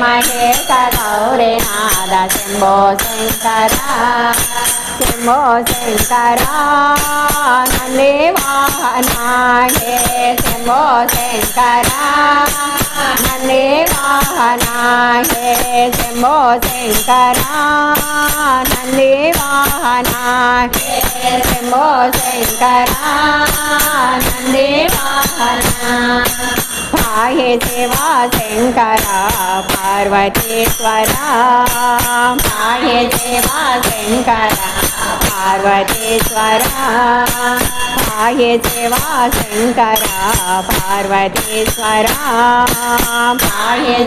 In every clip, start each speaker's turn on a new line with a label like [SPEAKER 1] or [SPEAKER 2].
[SPEAKER 1] మహేశ గౌరీనాథ శంభో శంకర శంభో శంకర నంది వాహన శంభో శంకర నంది వాహన శంభో శంకర నంది వాహన శంభో శంకర నంది వాహన పాహి శివా శంకర పార్వతీశ్వర. పాహి శివా శంకర పార్వతీశ్వర. పాహి శివా శంకర పార్వతీశ్వర. పాహి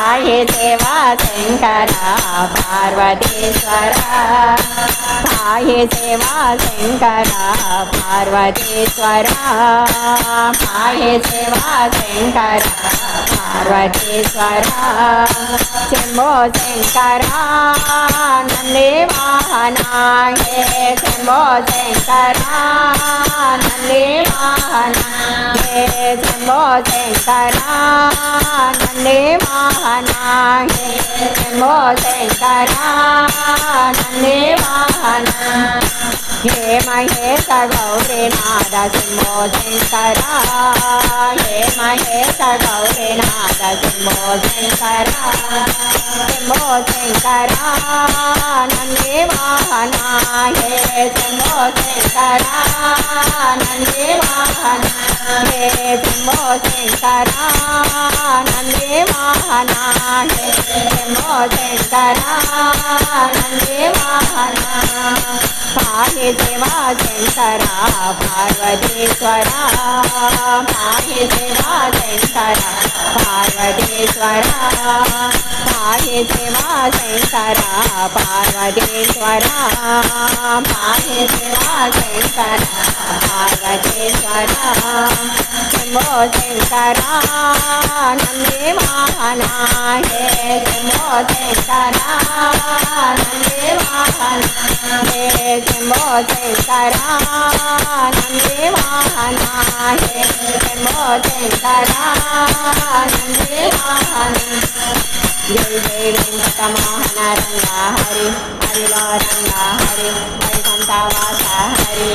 [SPEAKER 1] పాహి శివా శంకర పార్వతీశ్వర పాహి శివా శంకర పార్వతీశ్వర పాహి శివా శంకర పార్వతీశ్వర శంభో శంకర నంది వాహన హే శంభో శంకర నంది వాహన హే శంభో శంకర నంది वाहना हे मो शंकरा नंदे वाहना हे महेश गौरे नादा सिंहो शंकरा हे महेश गौरे नादा सिंहो शंकरा नंदे वाहना हे सिंहो शंकरा नंदे वाहना హే శంభో శంకరా నందే వాహన హే శంభో శంకర నంది వాహన పాహి శివా శంకర పార్వతీశ్వర పాహి శివా శంకర పార్వతీశ్వర. पाहि देवा शङ्करा पार्वतीश्वरा पाहि देवा शङ्करा पार्वतीश्वरा शम्भो शङ्करा नन्दे वाहना हे शम्भो शङ्करा नन्दे वाहना हे शम्भो शङ्करा नन्दे वाहना हे शम्भो शङ्करा नन्दे वाहना జై జై వెంకటమోహన రంగా హరి హరిలో రంగా హరి వైకుంఠవాస హరి